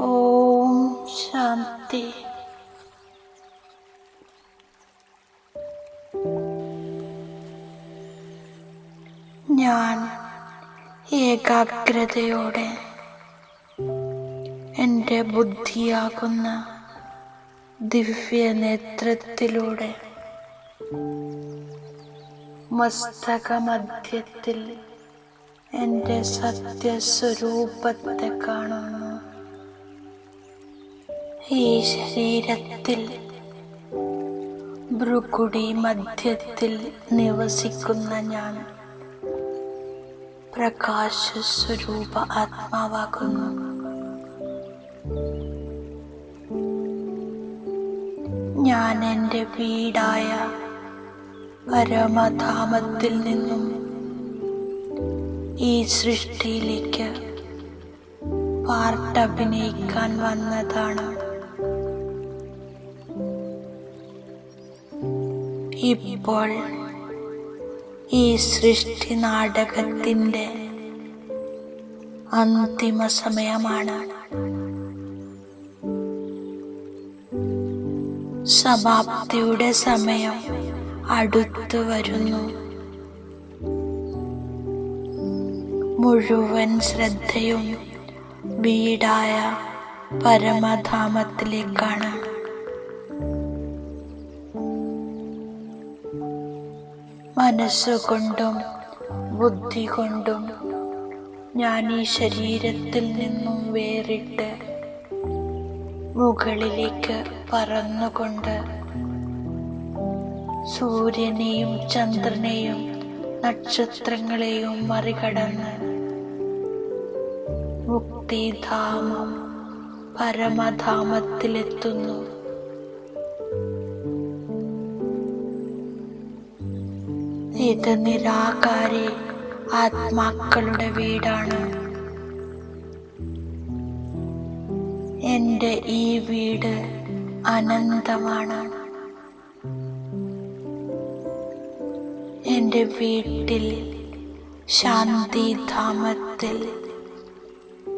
ഓം ശാന്തി. ഞാൻ ഏകാഗ്രതയോടെ എന്റെ ബുദ്ധിയാകുന്ന ദിവ്യ നേത്രത്തിലൂടെ മസ്തകമധ്യത്തിൽ എന്റെ സത്യസ്വരൂപത്തെ കാണുന്നു. ഈ ശരീരത്തിൽ ഭ്രുകുടി മധ്യത്തിൽ നിവസിക്കുന്ന ഞാൻ പ്രകാശ സ്വരൂപ ആത്മാവാകുന്നു. ഞാൻ എന്റെ വീടായ പരമധാമത്തിൽ നിന്നും ഈ സൃഷ്ടിയിലേക്ക് പാർട്ടഭിനയിക്കാൻ വന്നതാണ്. ഇപ്പോൾ ഈ സൃഷ്ടി നാടകത്തിന്റെ അന്തിമ സമയമാണ്. സമാപ്തിയുടെ സമയം അടുത്തു വരുന്നു. മുഴുവൻ ശ്രദ്ധയും വീടായ പരമധാമത്തിലേക്കാണ്. മനസ്സുകൊണ്ടും ബുദ്ധി കൊണ്ടും ഞാൻ ഈ ശരീരത്തിൽ നിന്നും വേറിട്ട് മുകളിലേക്ക് പറന്നുകൊണ്ട് സൂര്യനെയും ചന്ദ്രനെയും നക്ഷത്രങ്ങളെയും മറികടന്ന് മുക്തിധാമം പരമധാമത്തിലെത്തുന്നു. ഇത് നിരാകാരി ആത്മാക്കളുടെ വീടാണ്. എന്റെ ഈ വീട് അനന്തമാണ്. എന്റെ വീട്ടിൽ ശാന്തിധാമത്തിൽ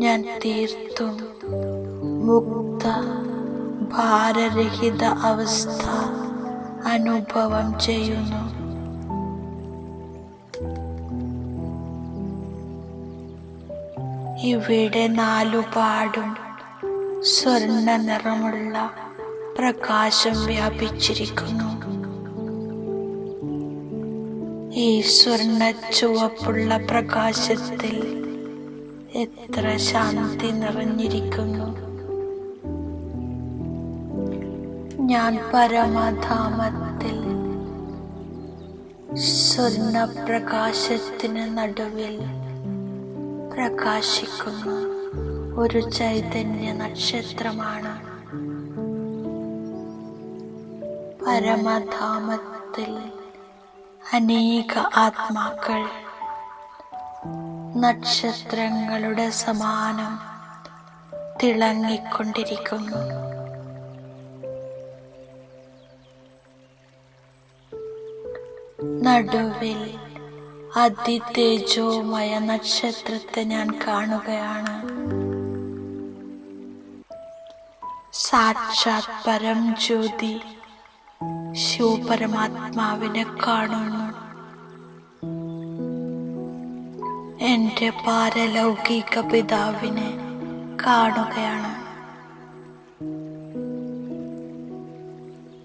ഞാൻ തീർത്തും മുക്ത ഭാരരഹിത അവസ്ഥ അനുഭവം ചെയ്യുന്നു. ഇവിടെ നാലുപാടും സ്വർണ നിറമുള്ള പ്രകാശം വ്യാപിച്ചിരിക്കുന്നു. ഈ സ്വർണ ചുവപ്പുള്ള പ്രകാശത്തിൽ എത്ര ശാന്തി നിറഞ്ഞിരിക്കുന്നു. ഞാൻ പരമധാമത്തിൽ സ്വർണ പ്രകാശത്തിന് നടുവിൽ പ്രകാശിക്കുന്ന. ഒരു ചൈതന്യ നക്ഷത്രമാണ്. പരമധാമത്തിൽ അനേക ആത്മാക്കൾ. നക്ഷത്രങ്ങളുടെ സമാനം തിളങ്ങിക്കൊണ്ടിരിക്കുന്നു. നടുവിൽ അതിതേജോമയ നക്ഷത്രത്തെ ഞാൻ കാണുകയാണ്. സാക്ഷാത് പരം ജ്യോതി ശിവപരമാത്മാവിനെ കാണുന്നു. എന്റെ പാരലൗകിക പിതാവിനെ കാണുകയാണ്.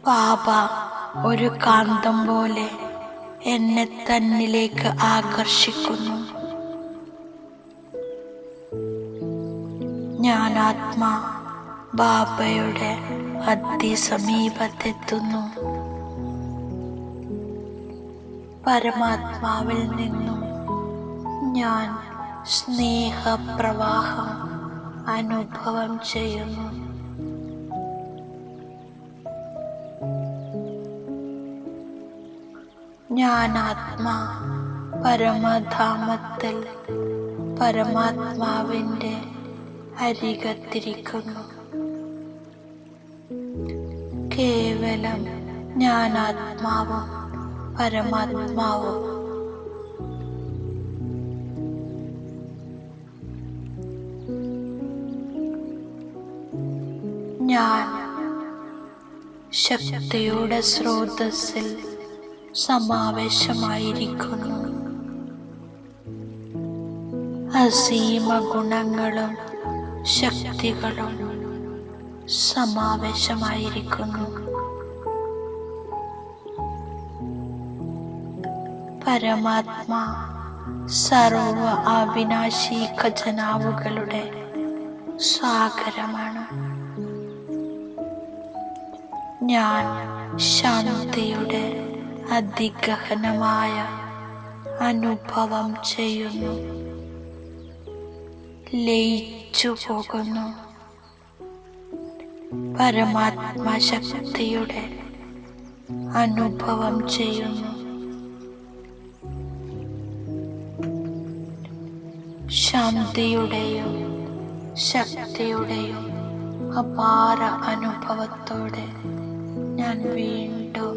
പാപ ഒരു കാന്തം പോലെ എന്നെ തന്നിലേക്ക് ആകർഷിക്കുന്നു. ഞാൻ ആത്മാ ബാബയുടെ അതിസമീപത്തെത്തുന്നു. പരമാത്മാവിൽ നിന്നും ഞാൻ സ്നേഹപ്രവാഹം അനുഭവം ചെയ്യുന്നു. ഞാൻ ആത്മാ പരമധാമത്തിൽ പരമാത്മാവിന്റെ അരികത്തിരിക്കുന്നു. കേവലം ഞാനാത്മാവും പരമാത്മാവും. ഞാൻ ശക്തിയുടെ സ്രോതസ്സിൽ സമാവേശമായിരിക്കുന്നു. അസീമ ഗുണങ്ങളും ശക്തികളും സമാവേശമായിരിക്കുന്നു. പരമാത്മാ സർവ അവിനാശി ഖജനാവുകളുടെ സാഗരമാണ്. ഞാൻ ശാന്തിയുടെ അതിഗഹനമായ അനുഭവം ചെയ്യുന്നു. ലയിച്ചു പോകുന്നു. പരമാത്മശക്തിയുടെ അനുഭവം ചെയ്യുന്നു. ശാന്തിയുടെയും ശക്തിയുടെയും അപാര അനുഭവത്തോടെ ഞാൻ വീണ്ടും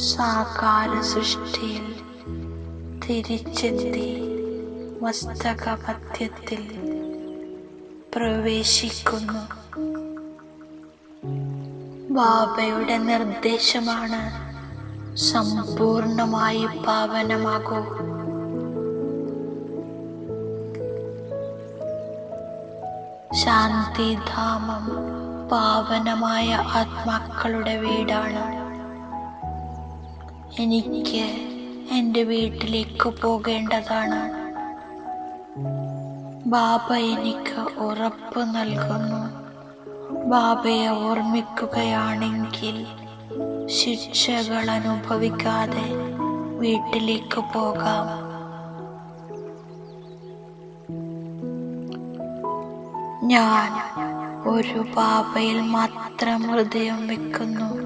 സാകാര സൃഷ്ടിയിൽ തിരിച്ചെത്തി മസ്തക മധ്യത്തിൽ പ്രവേശിക്കുന്നു. ബാബയുടെ നിർദ്ദേശമാണ് സമ്പൂർണമായി പാവനമാകൂ. ശാന്തിധാമം പാവനമായ ആത്മാക്കളുടെ വീടാണ്. എനിക്ക് എന്റെ വീട്ടിലേക്ക് പോകേണ്ടതാണ്. ബാബ എനിക്ക് ഉറപ്പ് നൽകുന്നു. ബാബയെ ഓർമ്മിക്കുകയാണെങ്കിൽ ശിക്ഷകൾ അനുഭവിക്കാതെ വീട്ടിലേക്ക് പോകാം. ഞാൻ ഒരു ബാബയിൽ മാത്രം ഹൃദയം വെക്കുന്നു.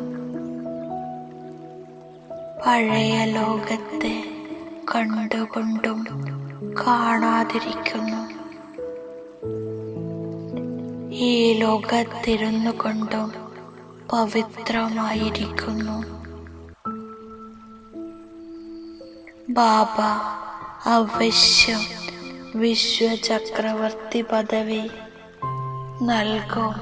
പഴയ ലോകത്തെ കണ്ടുകൊണ്ടും കാണാതിരിക്കുന്നു. ഈ ലോകത്തിരുന്നു കൊണ്ടും പവിത്രമായിരിക്കുന്നു. ബാബ അവശ്യം വിശ്വചക്രവർത്തി പദവി നൽകും.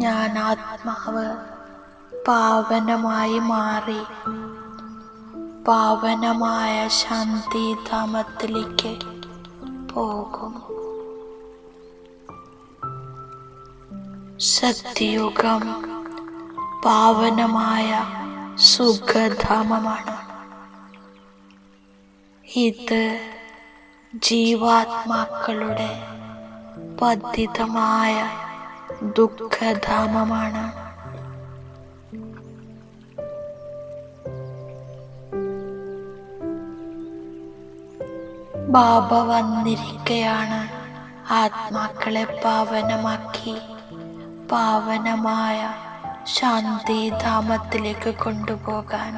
ഞാൻ ആത്മാവ് പാവനമായി മാറി. പാവനമായ ശാന്തിധാമത്തിലേക്ക് പോകും. സത്യയുഗം പാവനമായ സുഖധാമമാണ്. ഇത് ജീവാത്മാക്കളുടെ പതിതമായ ദുഃഖധാമമാണ്. ബാബ വന്നിരിക്കയാണ്. ആത്മാക്കളെ പാവനമാക്കി. പാവനമായ ശാന്തിധാമത്തിലേക്ക് കൊണ്ടുപോകാൻ.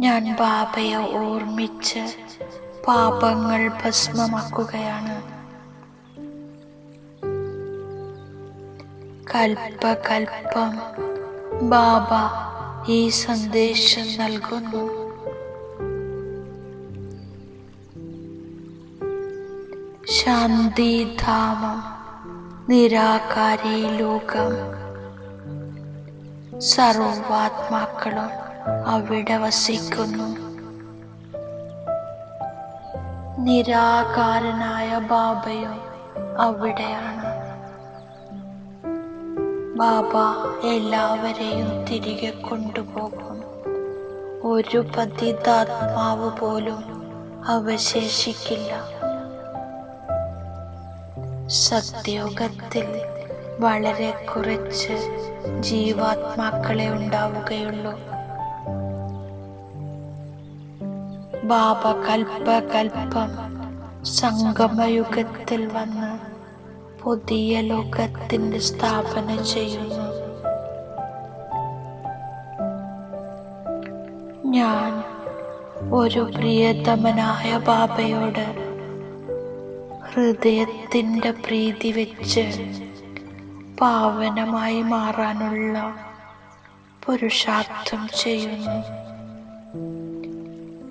ഞാൻ ബാബയെ ഓർമ്മിച്ച് പാപങ്ങൾ ഭസ്മമാക്കുകയാണ്. കൽപ്പകൽപ്പം ബാബ ഈ സന്ദേശം നൽകുന്നു. ശാന്തിധാമം നിരാകാരി ലോകം സർവാത്മാക്കളും അവിടെ വസിക്കുന്നു. നിരാകാരനായ ബാബയും അവിടെയാണ്. ബാബ എല്ലാവരെയും തിരികെ കൊണ്ടുപോകും. ഒരു പതിതാത്മാവ് പോലും അവശേഷിക്കില്ല. സത്യോഗത്തിൽ വളരെ കുറച്ച് ജീവാത്മാക്കളെ ഉണ്ടാവുകയുള്ളൂ. ബാബ കൽപ്പകൽപ്പം സംഗമയുഗത്തിൽ വന്ന് പുതിയ ലോകത്തിന്റെ സ്ഥാപന ചെയ്യുന്നു. ഞാൻ ഒരു പ്രിയതമനായ ബാബയോട് ഹൃദയത്തിന്റെ പ്രീതി വെച്ച് പാവനമായി മാറാനുള്ള പുരുഷാർത്ഥം ചെയ്യുന്നു.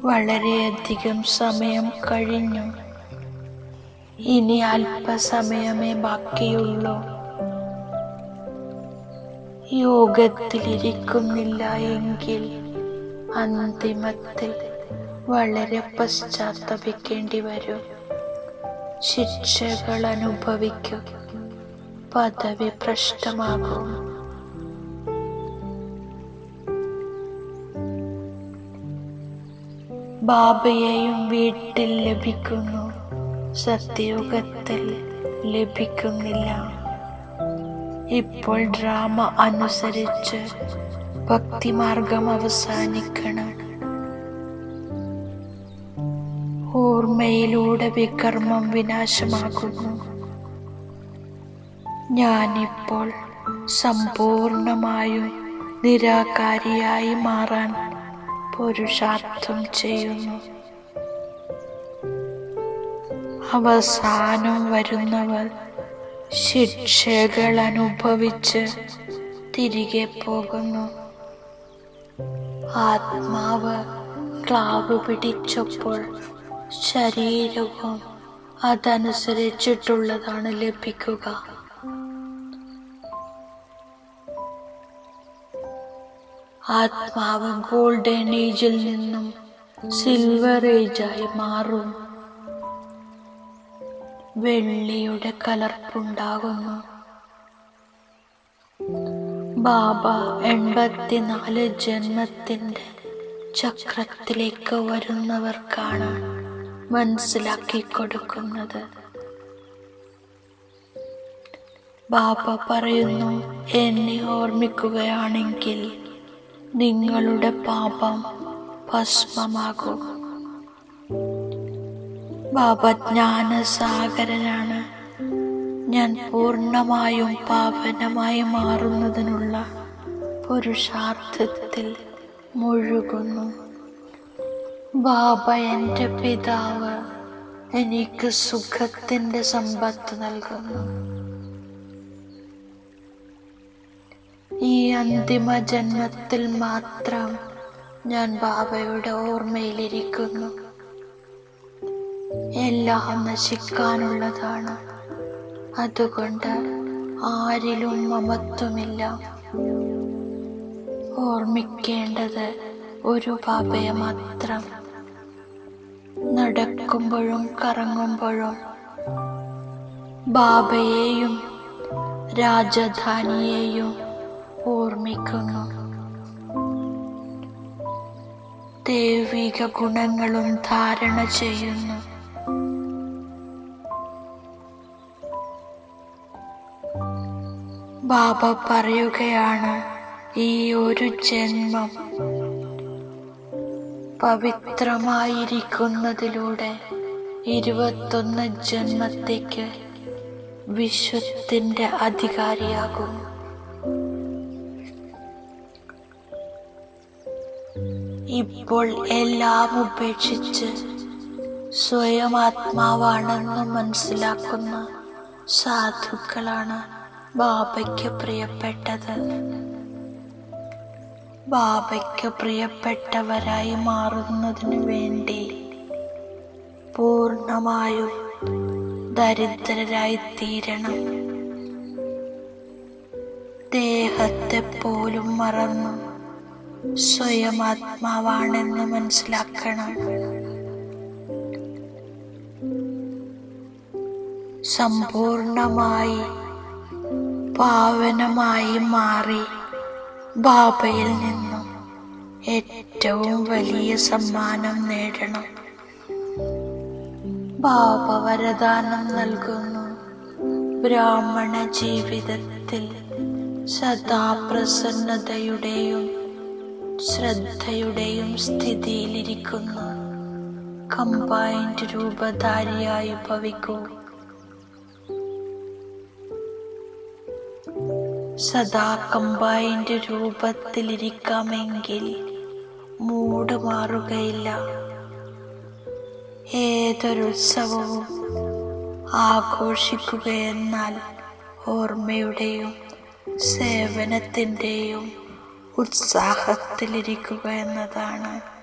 വളരെയധികം സമയം കഴിഞ്ഞു. ഇനി അല്പസമയമേ ബാക്കിയുള്ളൂ. യോഗത്തിലിരിക്കുന്നില്ല എങ്കിൽ അന്തിമത്തിൽ വളരെ പശ്ചാത്തപിക്കേണ്ടി വരും. ശിക്ഷകൾ അനുഭവിക്കും. പദവി ഭ്രഷ്ടമാകും ബാബയെയും വീട്ടിൽ ലഭിക്കുന്നു. സത്യയുഗത്തിൽ ലഭിക്കുന്നില്ല. ഇപ്പോൾ ഡ്രാമ അനുസരിച്ച് ഭക്തിമാർഗം അവസാനിക്കണം. ഓർമ്മയിലൂടെ വികർമ്മം വിനാശമാകുന്നു. ഞാനിപ്പോൾ സമ്പൂർണമായും നിരാകാരിയായി മാറാൻ പുരുഷാർത്ഥം ചെയ്യുന്നു. അവസാനം വരുന്നവർ ശിക്ഷകൾ അനുഭവിച്ച് തിരികെ പോകുന്നു. ആത്മാവ് ക്ലാവ് പിടിച്ചപ്പോൾ ശരീരവും അതനുസരിച്ചിട്ടുള്ളതാണ് ലഭിക്കുക. ആത്മാവ് ഗോൾഡൻ ഏജിൽ നിന്നും സിൽവർ ഏജായി മാറും. വെള്ളിയുടെ കലർപ്പുണ്ടാകുന്നു. ബാബ എൺപത്തിനാല് ജന്മത്തിന്റെ ചക്രത്തിലേക്ക് വരുന്നവർക്കാണ് മനസ്സിലാക്കി കൊടുക്കുന്നത്. ബാബ പറയുന്നു എന്നെ ഓർമ്മിക്കുകയാണെങ്കിൽ നിങ്ങളുടെ പാപം ഭസ്മമാകും. ബാബ ജ്ഞാനസാഗരനാണ് ഞാൻ പൂർണമായും പാവനമായി മാറുന്നതിനുള്ള പുരുഷാർത്ഥത്തിൽ മുഴുകുന്നു. ബാബ എന്റെ പിതാവ് എനിക്ക് സുഖത്തിന്റെ സമ്പത്ത് നൽകുന്നു. ഈ അന്തിമ ജന്മത്തിൽ മാത്രം ഞാൻ ബാബയുടെ ഓർമ്മയിലിരിക്കുന്നു. എല്ലാം നശിക്കാനുള്ളതാണ്. അതുകൊണ്ട് ആരിലും മമത്വമില്ല. ഓർമ്മിക്കേണ്ടത് ഒരു ബാബയെ മാത്രം. നടക്കുമ്പോഴും കറങ്ങുമ്പോഴും ബാബയെയും രാജധാനിയെയും ഓർമ്മിക്കുന്നു. ദൈവിക ഗുണങ്ങളും ധാരണ ചെയ്യുന്നു. ബാബ പറയുകയാണ് ഈ ഒരു ജന്മം പവിത്രമായിരിക്കുന്നതിലൂടെ ഇരുപത്തൊന്ന് ജന്മത്തേക്ക് വിശ്വത്തിന്റെ അധികാരിയാകും. ഇപ്പോൾ എല്ലാം ഉപേക്ഷിച്ച് സ്വയം ആത്മാവാണെന്ന് മനസ്സിലാക്കുന്ന സാധുക്കളാണ് ബാബയ്ക്ക് പ്രിയപ്പെട്ടത്. ബാബയ്ക്ക് പ്രിയപ്പെട്ടവരായി മാറുന്നതിനു വേണ്ടി പൂർണമായും ദരിദ്രരായി തീരണം ദേഹത്തെ പോലും മറന്നു സ്വയം ആത്മാവാണെന്ന് മനസ്സിലാക്കണം. സമ്പൂർണമായി പാവനമായി മാറി ബാബയിൽ നിന്നും ഏറ്റവും വലിയ സമ്മാനം നേടണം. ബാബ വരദാനം നൽകുന്നു. ബ്രാഹ്മണ ജീവിതത്തിൽ സദാ പ്രസന്നതയുടെയും ശ്രദ്ധയുടെയും സ്ഥിതിയിലിരിക്കുന്നു. കമ്പൈൻഡ് രൂപധാരിയായി ഭവിക്കൂ. സദാ കമ്പൈൻഡ് രൂപത്തിലിരിക്കാമെങ്കിൽ മൂട് മാറുകയില്ല. ഏതൊരുത്സവവും ആഘോഷിക്കുകയെന്നാൽ ഓർമ്മയുടെയും സേവനത്തിന്റെയും ഉത്സാഹത്തിലിരിക്കുക എന്നതാണ്